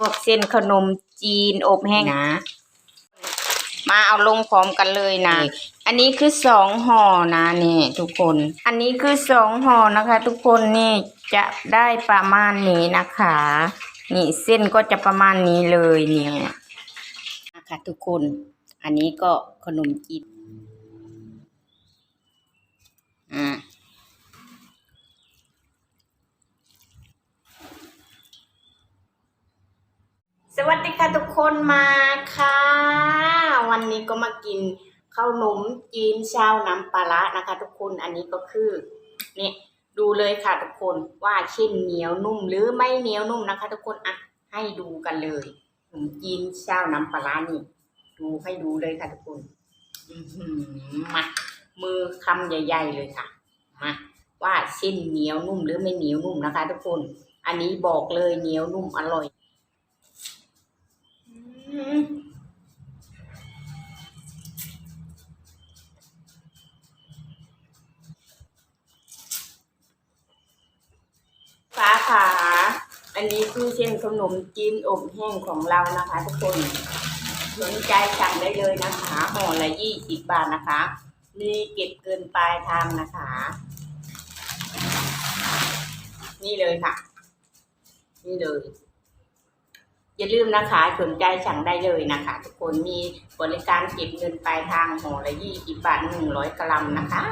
ลวกเส้นขนมจีนอบแห้งนะ มาเอาลงพร้อมกันเลยนะ อันนี้คือสองห่อนะนี่ทุกคน อันนี้คือสองห่อนะคะ ทุกคนนี่จะได้ประมาณนี้นะคะ นี่เส้นก็จะประมาณนี้เลยเนี่ยนะคะทุกคน อันนี้ก็ขนมจีน วัสดีค่ะทุกคนมาค่ะ วันนี้ก็มากินข้าวหนมจีนชาวน้ำปลาร้านะคะ ทุกคนอันนี้ก็คือเนี่ยดูเลยค่ะทุกคนว่าชิ้นเหนียวนุ่มหรือไม่เหนียวนุ่มนะคะ ทุกคนอะให้ดูกันเลยขนมจีนชาวน้ำปลาร้านี่ ดูให้ดูเลยค่ะทุกคนอือหือมามือคำใหญ่ ๆ เลยค่ะมาว่าชิ้นเหนียวนุ่มหรือไม่เหนียวนุ่มนะคะ ทุกคน อันนี้บอกเลยเหนียวนุ่มอร่อย ฟ้าขาอันนี้คือเส้นขนมจีนอบแห้งของเรานะคะ ทุกคนสนใจสั่งได้เลยนะคะห่อละยี่สิบบาทนะคะมีเก็บเกินปลายทางนะคะ นี่เลยค่ะ นี่เลย อย่าลืมนะคะสนใจสั่งได้เลยนะคะ ทุกคนมีบริการเก็บเงินปลายทางห่อละยี่สิบบาทหนึ่งร้อยกรัมนะคะ